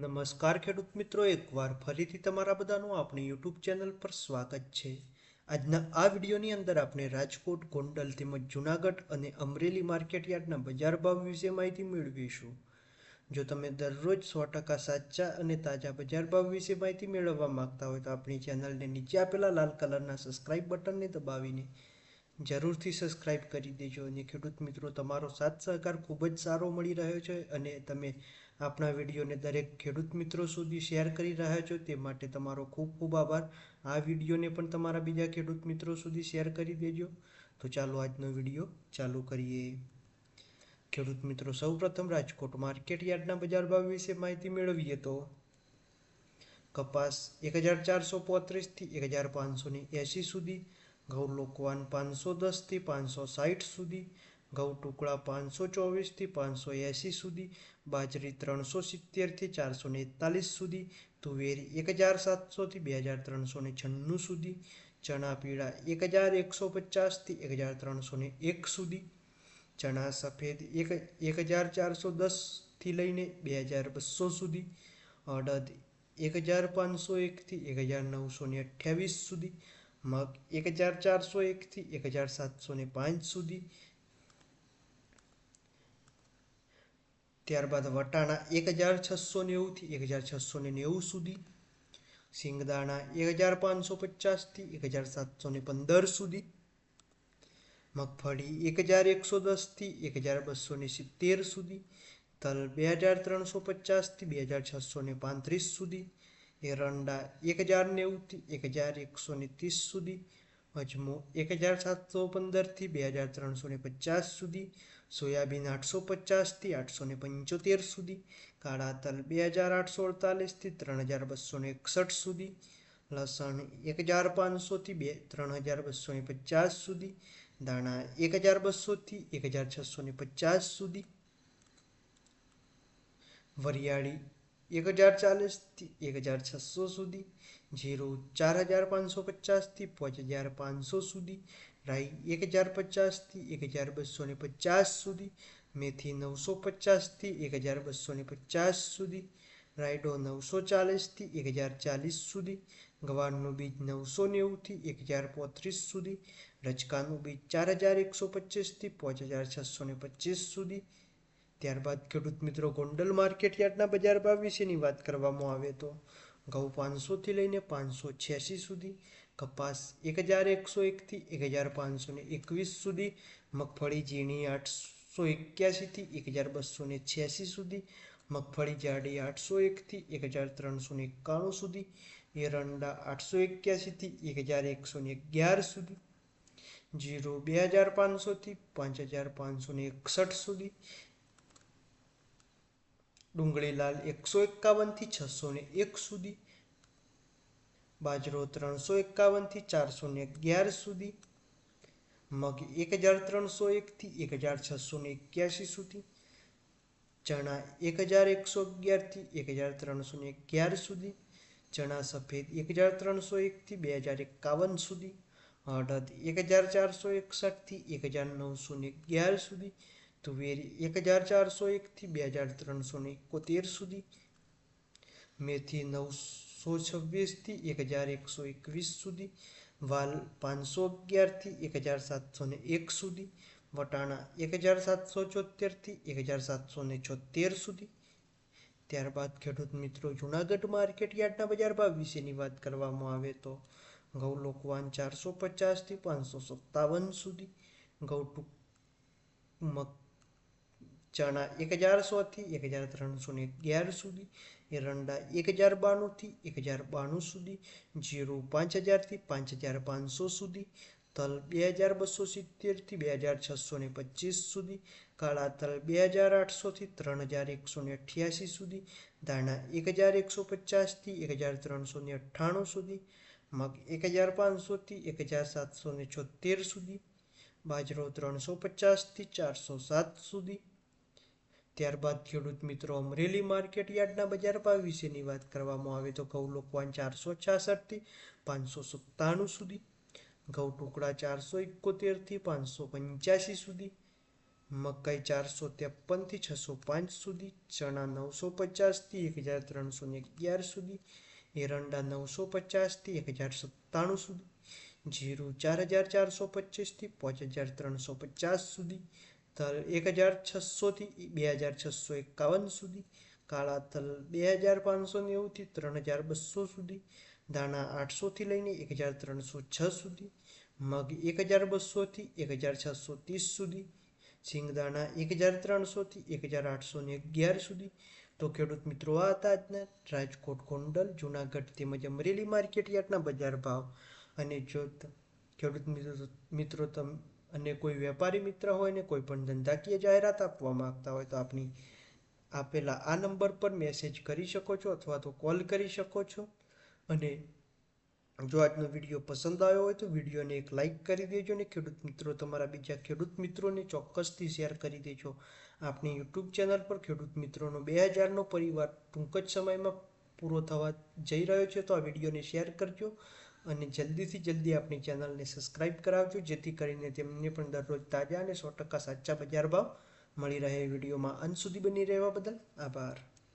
નમસ્કાર ખેડૂત મિત્રો, એકવાર ફરીથી તમારા બધાનું આપણી યુટ્યુબ ચેનલ પર સ્વાગત છે. આજના આ વિડીયોની અંદર આપણે રાજકોટ, ગોંડલ તેમજ જુનાગઢ અને અમરેલી માર્કેટયાર્ડના બજાર ભાવ વિશે માહિતી મેળવીશું. જો તમે દરરોજ સો ટકા સાચા અને તાજા બજાર ભાવ વિશે માહિતી મેળવવા માંગતા હોય તો આપણી ચેનલને નીચે આપેલા લાલ કલરના સબસ્ક્રાઇબ બટનને દબાવીને જરૂરથી સબસ્ક્રાઇબ કરી દેજો અને ખેડૂત મિત્રો, તમારો સાથ સહકાર ખૂબ જ સારો મળી રહ્યો છે અને તમે આપણા વિડીયોને દરેક ખેડૂત મિત્રો સુધી શેર કરી રહ્યા છો તે માટે તમારો ખૂબ ખૂબ આભાર. આ વિડીયોને પણ તમારા બીજા ખેડૂત મિત્રો સુધી શેર કરી દેજો. તો ચાલો આજનો વીડિયો ચાલુ કરીએ. ખેડૂત મિત્રો, સૌપ્રથમ રાજકોટ માર્કેટ યાર્ડના બજાર ભાવ વિશે માહિતી મેળવીએ તો કપાસ એક હજાર ચારસો પોત્રીસથી એક હજાર પાંચસો ને એંસી સુધી, ઘઉં લોકવાન પાંચસો દસથી પાંચસો સાઠ સુધી ઘઉં ટુકડા પાંચસો ચોવીસથી પાંચસો એંસી સુધી, બાજરી ત્રણસો સિત્તેરથી ચારસો એકતાલીસ સુધી, તુવેર એક હજાર સાતસોથી બે હજાર ત્રણસો છન્નું સુધી, ચણા પીળા એક હજાર એકસો પચાસથી એક હજાર ત્રણસો એક સુધી, ચણા સફેદ એક એક હજાર ચારસો દસથી લઈને બે હજાર બસો સુધી, અડદ એક હજાર પાંચસો એકથી એક હજાર નવસો ને અઠ્યાવીસ સુધી, મગ એક હજાર ચારસો એકથી એક હજાર સાતસો ને પાંચ સુધી ત્યારબાદ વટાણા એક હજાર છસો નેવુંથી એક હજાર છસો ને નેવું સુધી સિંગદાણા એક હજાર પાંચસો પચાસથી એક હજાર સાતસો ને પંદર સુધી, મગફળી એક હજાર એકસો દસથી એક હજાર બસો ને સિત્તેર સુધી, તલ બે હજાર ત્રણસો પચાસથી બે હજાર છસો ને પાંત્રીસ સુધી, એરંડા એક હજાર નેવુંથી એક હજાર એકસો ને ત્રીસ સુધી અજમો એક હજાર સાતસો પંદરથી બે હજાર ત્રણસો ને પચાસ સુધી સોયાબીન આઠસો પચાસથી આઠસો ને પંચોતેર સુધી, કાળા તલ બે હજાર આઠસો અડતાલીસથી ત્રણ હજાર બસો ને એકસઠ સુધી, લસણ એક હજાર પાંચસોથી બે, ત્રણ હજાર બસો ને પચાસ સુધી, દાણા એક હજાર બસોથી એક હજાર છસો ને પચાસ સુધી, વરિયાળી એક હજાર ચાલીસથી એક હજાર છસો સુધી, જીરો ચાર હજાર પાંચસો પચાસથી પાંચ હજાર પાંચસો સુધી, રાઈ એક હજાર પચાસથી એક હજાર બસો ને પચાસ સુધી, મેથી નવસો પચાસથી એક હજાર બસો ને પચાસ સુધી, રાયડો નવસો ચાલીસથી એક હજાર ચાલીસ સુધી, ગવારનું બીજ નવસો નેવુંથી એક હજાર પોત્રીસ સુધી રચકાનું બીજ ચાર હજાર એકસો પચીસથી પાંચ હજાર છસો ને પચીસ સુધી ત્યારબાદ ખેડૂત મિત્રો ગોંડલ માર્કેટ યાર્ડના બજાર ભાવ વિશેની વાત કરવામાં આવે તો ઘઉં પાંચસોથી લઈને પાંચસો છ્યાસી સુધી, કપાસ એક હજાર એકસો એકથી એક હજાર પાંચસો ને એકવીસ સુધી, મગફળી ઝીણી આઠસો એક્યાસીથી એક હજાર બસો ને છ્યાસી સુધી, મગફળી જાડી આઠસો એકથી એક હજાર ત્રણસો ને એકાણું સુધી, એરંડા આઠસો એક્યાસીથી એક હજાર એકસો ને અગિયાર સુધી, જીરો બે હજાર પાંચસોથી પાંચ હજાર પાંચસો ને એકસઠ સુધી ડુંગળી લાલ એકસો એકાવનથી છસો ને એક સુધી, બાજરો ત્રણસો એકાવનથી ચારસો ને અગિયાર સુધી, મગ એક હજાર ત્રણસો એકથી એક હજાર છસો ને એક્યાસી સુધી, ચણા એક હજાર એકસો અગિયારથી એક હજાર ત્રણસો ને અગિયાર સુધી, ચણા સફેદ એક હજાર ત્રણસો એકથી બે હજાર એકાવન સુધી, અડદ એક હજાર ચારસો એકસઠથી એક હજાર નવસો ને અગિયાર સુધી તુવેર એક હજાર ચારસો એકથી બે હજાર ત્રણસોને એકોતેર સુધી. મેથી નવસો છવ્વીસથી એક હજાર એકસો એકવીસ સુધી. વાલ પાંચસો અગિયારથી એક હજાર સાતસો એક સુધી. વટાણા એક હજાર સાતસો ચોતેરથી એક હજાર સાતસો ને છોતેર સુધી. ત્યારબાદ ખેડૂત મિત્રો, જુનાગઢ માર્કેટ યાર્ડના બજાર ભાવ વિશેની વાત કરવામાં આવે તો ઘઉં લોકવાન ચારસો પચાસથી પાંચસો સત્તાવન સુધી. ઘઉં ટૂંક મગ ચણા એક હજાર સોથી એક હજાર ત્રણસો ને અગિયાર સુધી, એરંડા એક હજાર બાણુંથી એક હજાર બાણું સુધી, જીરું પાંચ હજારથી પાંચ હજાર પાંચસો સુધી, તલ બે હજાર બસો સિત્તેરથી બે હજાર છસો ને પચીસ સુધી, કાળા તલ બે હજાર આઠસોથી ત્રણ હજાર એકસો ને અઠ્યાસી સુધી, દાણા એક હજાર એકસો પચાસથી એક હજાર ત્રણસો ને અઠ્ઠાણું સુધી, મગ એક હજાર પાંચસોથી એક હજાર સાતસો ને છોતેર સુધી, બાજરો ત્રણસો પચાસથી ચારસો સાત સુધી ત્યારબાદ ખેડૂત મિત્રો અમરેલી માર્કેટ યાર્ડના બજાર ભાવ વિશેની વાત કરવામાં આવે તો ઘઉં લોકવાન ચારસો છાસઠથી પાંચસો સત્તાણું સુધી, ઘઉં ટુકડા ચારસો એકોતેરથી પાંચસો પંચ્યાસી સુધી, મકાઈ ચારસો ત્રેપનથી છસો પાંચ સુધી, ચણા નવસો પચાસથી એક હજાર ત્રણસો ને અગિયાર સુધી, એરંડા નવસો પચાસથી એક હજાર સત્તાણું સુધી, જીરું ચાર હજાર ચારસો પચીસથી પાંચ હજાર ત્રણસો પચાસ સુધી તલ એક હજાર છસોથી બે હજાર છસો એકાવન સુધી કાળા તલ બે હજાર પાંચસો નેવુંથી ત્રણ હજાર બસો સુધી, દાણા આઠસોથી લઈને એક હજાર ત્રણસો છ સુધી, મગ એક હજાર બસોથી એક હજાર છસો ત્રીસ સુધી સિંગદાણા એક હજાર ત્રણસોથી એક હજાર આઠસો ને અગિયાર સુધી. તો ખેડૂત મિત્રો, આ હતા આજના રાજકોટ ગોંડલ, જુનાગઢ તેમજ અમરેલી માર્કેટ યાર્ડના બજાર ભાવ અને જો ખેડૂત મિત્રો મિત્રો તમ અને કોઈ વેપારી મિત્ર હોય ને કોઈ પણ ધંધાકીય જાહેરાત આપવા માંગતા હોય તો આપની આપેલા આ નંબર પર મેસેજ કરી શકો છો અથવા તો કોલ કરી શકો છો. અને જો આજનો વીડિયો પસંદ આવ્યો હોય તો વિડીયોને એક લાઈક કરી દેજો ને ખેડૂત મિત્રો તમારા બીજા ખેડૂત મિત્રોને ચોક્કસથી શેર કરી દેજો. આપણી યુટ્યુબ ચેનલ પર ખેડૂત મિત્રોનો બે હજારનો પરિવાર ટૂંક જ સમયમાં પૂરો થવા જઈ રહ્યો છે તો આ વિડીયોને શેર કરજો. અને જલ્દીથી જલ્દી આપણી ચેનલને સબસ્ક્રાઇબ કરાવજો, જેથી કરીને તેમને પણ દરરોજ તાજા અને સો ટકા સાચા બજાર ભાવ મળી રહે વિડીયોમાં. અંત સુધી બની રહેવા બદલ આભાર.